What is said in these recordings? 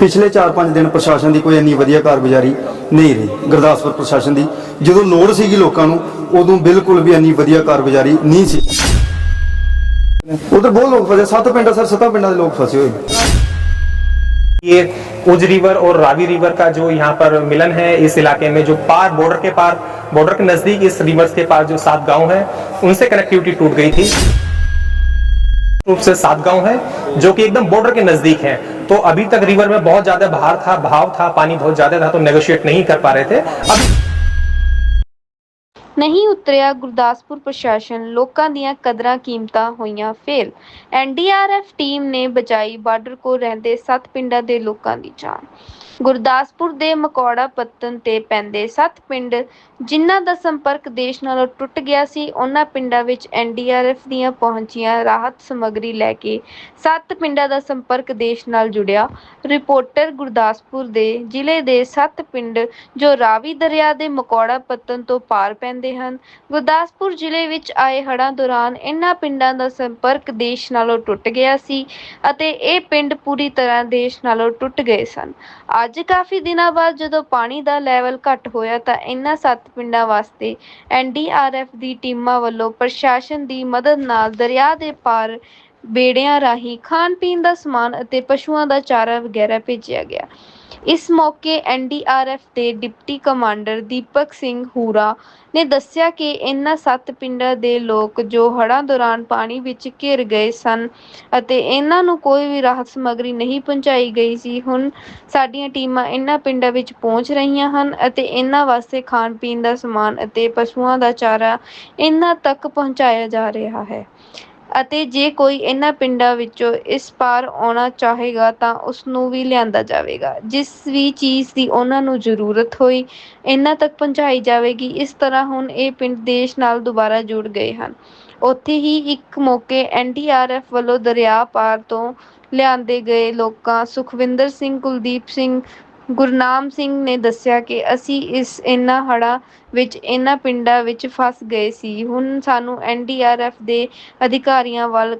ਪਿਛਲੇ 4-5 ਦਿਨ ਪ੍ਰਸ਼ਾਸਨ ਦੀ ਕੋਈ ਇੰਨੀ ਵਧੀਆ ਕਾਰਗੁਜ਼ਾਰੀ ਨਹੀਂ ਰਹੀ ਗੁਰਦਾਸਪੁਰ ਪ੍ਰਸ਼ਾਸਨ ਦੀ ਜਦੋਂ ਲੋੜ ਸੀਗੀ ਲੋਕਾਂ ਨੂੰ ਉਦੋਂ ਬਿਲਕੁਲ ਵੀ ਇੰਨੀ ਵਧੀਆ ਕਾਰਗੁਜ਼ਾਰੀ ਨਹੀਂ ਸੀ ਉਧਰ ਬਹੁਤ ਲੋਕ ਫਸੇ ਸੱਤ ਪਿੰਡਾਂ ਸਰ ਸੱਤਾਂ ਪਿੰਡਾਂ ਦੇ ਲੋਕ ਫਸੇ ਹੋਏ ਨੇ। ये उज रिवर और रावी रिवर का जो यहाँ पर मिलन है इस इलाके में जो पार बॉर्डर के पार बॉर्डर के नजदीक इस रिवर्स के पार जो सात गांव हैं उनसे कनेक्टिविटी टूट गई थी रूप से सात गांव है जो कि एकदम बॉर्डर के नजदीक है तो अभी तक रिवर में बहुत ज्यादा बहार था बहाव था पानी बहुत ज्यादा था तो नेगोशिएट नहीं कर पा रहे थे अभी ਨਹੀਂ ਉਤਰਿਆ ਗੁਰਦਾਸਪੁਰ ਪ੍ਰਸ਼ਾਸਨ ਲੋਕਾਂ ਦੀਆਂ ਕਦਰਾਂ ਕੀਮਤਾਂ ਹੋਈਆਂ ਫੇਲ ਐਨਡੀਆਰਐਫ ਟੀਮ ਨੇ ਬਚਾਈ ਬਾਰਡਰ ਕੋਲ ਰਹਿੰਦੇ ਸੱਤ ਪਿੰਡਾਂ ਦੇ ਲੋਕਾਂ ਦੀ ਜਾਨ ਗੁਰਦਾਸਪੁਰ ਦੇ ਮਕੌੜਾ ਪੱਤਨ ਤੇ ਪੈਂਦੇ ਸੱਤ ਪਿੰਡ, ਜਿਨ੍ਹਾਂ ਦਾ ਸੰਪਰਕ ਦੇਸ਼ ਨਾਲੋਂ ਟੁੱਟ ਗਿਆ ਸੀ, ਉਹਨਾਂ ਪਿੰਡਾਂ ਵਿੱਚ ਐਨਡੀਆਰਐਫ ਦੀਆਂ ਪਹੁੰਚੀਆਂ ਰਾਹਤ ਸਮੱਗਰੀ ਲੈ ਕੇ ਸੱਤ ਪਿੰਡਾਂ ਦਾ ਸੰਪਰਕ ਦੇਸ਼ ਨਾਲ ਜੁੜਿਆ। ਰਿਪੋਰਟਰ ਗੁਰਦਾਸਪੁਰ ਦੇ ਜ਼ਿਲ੍ਹੇ ਦੇ ਸੱਤ ਪਿੰਡ, ਜੋ ਰਾਵੀ ਦਰਿਆ ਦੇ ਮਕੌੜਾ ਪੱਤਨ ਤੋਂ ਪਾਰ ਪੈਂਦੇ ਹਨ। ਗੁਰਦਾਸਪੁਰ ਜ਼ਿਲ੍ਹੇ ਵਿੱਚ ਆਏ ਹੜ੍ਹਾਂ ਦੌਰਾਨ ਇਹਨਾਂ ਪਿੰਡਾਂ ਦਾ ਸੰਪਰਕ ਦੇਸ਼ ਨਾਲੋਂ ਟੁੱਟ ਗਿਆ ਸੀ ਅਤੇ ਇਹ ਪਿੰਡ ਪੂਰੀ ਤਰ੍ਹਾਂ ਦੇਸ਼ ਨਾਲੋਂ ਟੁੱਟ ਗਏ ਸਨ। ਅੱਜ ਅੱਜ ਕਾਫੀ ਦਿਨਾਂ ਬਾਅਦ ਜਦੋਂ ਪਾਣੀ ਦਾ ਲੈਵਲ ਘੱਟ ਹੋਇਆ ਤਾਂ ਇਹਨਾਂ ਸੱਤ ਪਿੰਡਾਂ ਵਾਸਤੇ ਐਨਡੀਆਰਐਫ ਦੀ ਟੀਮਾਂ ਵੱਲੋਂ ਪ੍ਰਸ਼ਾਸਨ ਦੀ ਮਦਦ ਨਾਲ ਦਰਿਆ ਦੇ ਪਾਰ ਬੇੜਿਆਂ ਰਾਹੀਂ ਖਾਣ ਪੀਣ ਦਾ ਸਮਾਨ ਅਤੇ ਪਸ਼ੂਆਂ ਦਾ ਚਾਰਾ ਵਗੈਰਾ ਭੇਜਿਆ ਗਿਆ। ਇਸ ਮੌਕੇ ਐਨਡੀਆਰਐਫ ਦੇ ਡਿਪਟੀ ਕਮਾਂਡਰ ਦੀਪਕ ਸਿੰਘ ਹੂਰਾ ਨੇ ਦੱਸਿਆ ਕਿ ਇਨ੍ਹਾਂ ਸੱਤ ਪਿੰਡਾਂ ਦੇ ਲੋਕ ਜੋ ਹੜ੍ਹਾਂ ਦੌਰਾਨ ਪਾਣੀ ਵਿੱਚ ਘਿਰ ਗਏ ਸਨ ਅਤੇ ਇਹਨਾਂ ਨੂੰ ਕੋਈ ਵੀ ਰਾਹਤ ਸਮੱਗਰੀ ਨਹੀਂ ਪਹੁੰਚਾਈ ਗਈ ਸੀ, ਹੁਣ ਸਾਡੀਆਂ ਟੀਮਾਂ ਇਨ੍ਹਾਂ ਪਿੰਡਾਂ ਵਿੱਚ ਪਹੁੰਚ ਰਹੀਆਂ ਹਨ ਅਤੇ ਇਹਨਾਂ ਵਾਸਤੇ ਖਾਣ ਪੀਣ ਦਾ ਸਮਾਨ ਅਤੇ ਪਸ਼ੂਆਂ ਦਾ ਚਾਰਾ ਇਹਨਾਂ ਤੱਕ ਪਹੁੰਚਾਇਆ ਜਾ ਰਿਹਾ ਹੈ। ਅਤੇ ਜੇ ਕੋਈ ਇਹਨਾਂ ਪਿੰਡਾਂ ਵਿੱਚੋਂ ਇਸ ਪਾਰ ਆਉਣਾ ਚਾਹੇਗਾ ਤਾਂ ਉਸ ਨੂੰ ਵੀ ਲਿਆਂਦਾ ਜਾਵੇਗਾ। ਜਿਸ ਵੀ ਚੀਜ਼ ਦੀ ਉਹਨਾਂ ਨੂੰ ਜ਼ਰੂਰਤ ਹੋਈ, ਇਹਨਾਂ ਤੱਕ ਪਹੁੰਚਾਈ ਜਾਵੇਗੀ। ਇਸ ਤਰ੍ਹਾਂ ਹੁਣ ਇਹ ਪਿੰਡ ਦੇਸ਼ ਨਾਲ ਦੁਬਾਰਾ ਜੁੜ ਗਏ ਹਨ। ਉੱਥੇ ਹੀ ਇੱਕ ਮੌਕੇ ਐਨਡੀਆਰਐਫ ਵੱਲੋਂ ਦਰਿਆ ਪਾਰ ਤੋਂ ਲਿਆਂਦੇ ਗਏ ਲੋਕਾਂ ਸੁਖਵਿੰਦਰ ਸਿੰਘ, ਕੁਲਦੀਪ ਸਿੰਘ ਗੁਰਨਾਮ ਸਿੰਘ ਨੇ ਦੱਸਿਆ ਕਿ ਅਸੀਂ ਇਸ ਇਹਨਾਂ ਹੜ੍ਹਾਂ ਵਿੱਚ, ਇਹਨਾਂ ਪਿੰਡਾਂ ਵਿੱਚ ਫਸ ਗਏ ਸੀ। ਹੁਣ ਸਾਨੂੰ ਐਨਡੀਆਰਐਫ ਦੇ ਅਧਿਕਾਰੀਆਂ ਵੱਲ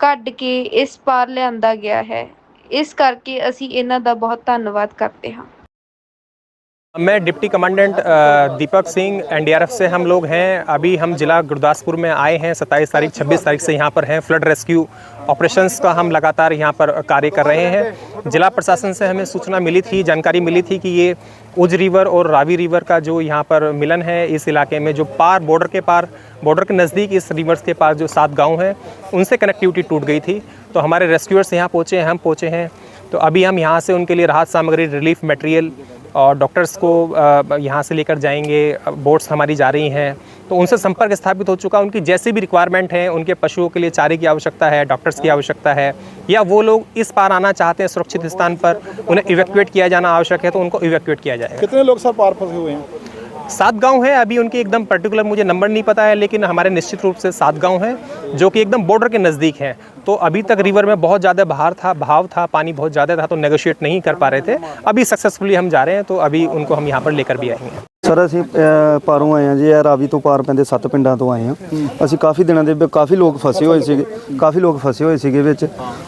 ਕੱਢ ਕੇ ਇਸ ਪਾਰ ਲਿਆਂਦਾ ਗਿਆ ਹੈ। ਇਸ ਕਰਕੇ ਅਸੀਂ ਇਹਨਾਂ ਦਾ ਬਹੁਤ ਧੰਨਵਾਦ ਕਰਦੇ ਹਾਂ। मैं deputy commandant Deepak Singh, NDRF से हम लोग हैं। अभी हम जिला गुरदासपुर में आए हैं 27 तारीख 26 तारीख से यहाँ पर हैं। फ्लड रेस्क्यू ऑपरेशंस का हम लगातार यहाँ पर कार्य कर रहे हैं। जिला प्रशासन से हमें सूचना मिली थी, जानकारी मिली थी कि ये उज रिवर और रावी रिवर का जो यहाँ पर मिलन है, इस इलाके में जो पार, बॉर्डर के पार, बॉर्डर के नज़दीक इस रिवर्स के पास जो सात गाँव हैं, उनसे कनेक्टिविटी टूट गई थी। तो हमारे रेस्क्यूअर्स यहाँ पहुँचे हैं, हम पहुँचे हैं। तो अभी हम यहाँ से उनके लिए राहत सामग्री, रिलीफ मटेरियल और डॉक्टर्स को यहाँ से लेकर जाएँगे बोट्स हमारी जा रही हैं। तो उनसे संपर्क स्थापित हो चुका, उनकी जैसी भी रिक्वायरमेंट है, उनके पशुओं के लिए चारे की आवश्यकता है डॉक्टर्स की आवश्यकता है, या वो लोग इस पार आना चाहते हैं सुरक्षित स्थान पर, उन्हें इवैक्यूएट किया जाना आवश्यक है तो उनको इवैक्यूएट किया जाएगा। कितने लोग सर पार फंसे हुए हैं? सात गाँव हैं, अभी उनके एकदम पर्टिकुलर मुझे नंबर नहीं पता है, लेकिन हमारे निश्चित रूप से सात गाँव हैं, जो कि एकदम बॉर्डर के नज़दीक हैं। तो अभी तक रिवर में बहुत ज़्यादा बहार था भाव था, पानी बहुत ज़्यादा था तो नेगोशिएट नहीं कर पा रहे थे। अभी सक्सेसफुली हम जा रहे हैं तो अभी उनको हम यहाँ पर लेकर भी आएँगे। ਸਰ ਅਸੀਂ ਅਹ, ਪਾਰੋਂ ਆਏ ਹਾਂ ਜੀ ਇਹ ਰਾਵੀ ਤੋਂ ਪਾਰ ਪੈਂਦੇ ਸੱਤ ਪਿੰਡਾਂ ਤੋਂ ਆਏ ਹਾਂ। ਅਸੀਂ ਕਾਫੀ ਦਿਨਾਂ ਦੇ ਵਿੱਚ ਕਾਫੀ ਲੋਕ ਫਸੇ ਹੋਏ ਸੀਗੇ ਕਾਫੀ ਲੋਕ ਫਸੇ ਹੋਏ ਸੀਗੇ ਵਿੱਚ।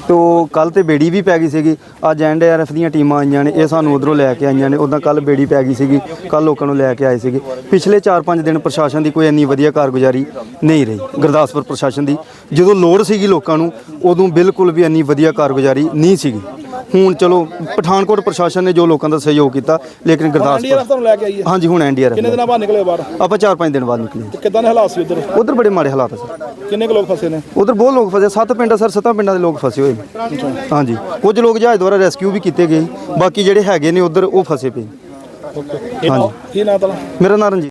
ਤੋਂ ਕੱਲ ਤੇ ਬੇੜੀ ਵੀ ਪੈ ਗਈ ਸੀਗੀ। ਅੱਜ ਐਨਡੀਆਰਐਫ ਦੀਆਂ ਟੀਮਾਂ ਆਈਆਂ ਨੇ ਇਹ ਸਾਨੂੰ ਉਧਰੋਂ ਲੈ ਕੇ ਆਈਆਂ ਨੇ। ਉਦਾਂ ਕੱਲ ਬੇੜੀ ਪੈ ਗਈ ਸੀਗੀ ਕੱਲ ਲੋਕਾਂ ਨੂੰ ਲੈ ਕੇ ਆਏ ਸੀਗੇ। ਪਿਛਲੇ 4-5 ਦਿਨ ਪ੍ਰਸ਼ਾਸਨ ਦੀ ਕੋਈ ਇੰਨੀ ਵਧੀਆ ਕਾਰਗੁਜ਼ਾਰੀ ਨਹੀਂ ਰਹੀ ਗੁਰਦਾਸਪੁਰ ਪ੍ਰਸ਼ਾਸਨ ਦੀ। ਜਦੋਂ ਲੋੜ ਸੀਗੀ ਲੋਕਾਂ ਨੂੰ ਉਦੋਂ ਬਿਲਕੁਲ ਵੀ ਇੰਨੀ ਵਧੀਆ ਕਾਰਗੁਜ਼ਾਰੀ ਨਹੀਂ ਸੀਗੀ। ਹੁਣ ਚਲੋ ਪਠਾਨਕੋਟ ਪ੍ਰਸ਼ਾਸਨ ਨੇ ਜੋ ਲੋਕਾਂ ਦਾ ਸਹਿਯੋਗ ਕੀਤਾ ਲੇਕਿਨ ਗੁਰਦਾਸਪੁਰ। ਤੁਹਾਨੂੰ ਲੈ ਕੇ ਆਈ ਹੈ? ਹਾਂਜੀ ਹੁਣ ਐਨਡੀਆਰਐਫ ਕਿੰਨੇ ਦਿਨਾਂ ਬਾਅਦ ਨਿਕਲੇ ਬਾਹਰ? ਆਪਾਂ 4-5 ਦਿਨ ਬਾਅਦ ਨਿਕਲੇ ਤੇ ਕਿੱਦਾਂ ਦੇ ਹਾਲਾਤ ਸੀ ਉਧਰ? ਉਧਰ ਬੜੇ ਮਾੜੇ ਹਾਲਾਤ ਸਰ। ਕਿੰਨੇ ਕੁ ਲੋਕ ਫਸੇ ਨੇ? ਉਧਰ ਬਹੁਤ ਲੋਕ ਫਸੇ ਸੱਤ ਪਿੰਡ ਸਰ ਸੱਤਾਂ ਪਿੰਡਾਂ ਦੇ ਲੋਕ ਫਸੇ ਹੋਏ। ਹਾਂਜੀ ਕੁਝ ਲੋਕ ਜਹਾਜ਼ ਦੁਆਰਾ ਰੈਸਕਿਊ ਵੀ ਕੀਤੇ ਗਏ ਬਾਕੀ ਜਿਹੜੇ ਹੈਗੇ ਨੇ ਉਧਰ ਉਹ ਫਸੇ ਪਏ। ਹਾਂਜੀ। ਕੀ ਮੇਰਾ ਨਾਮ ਰਣਜੀਤ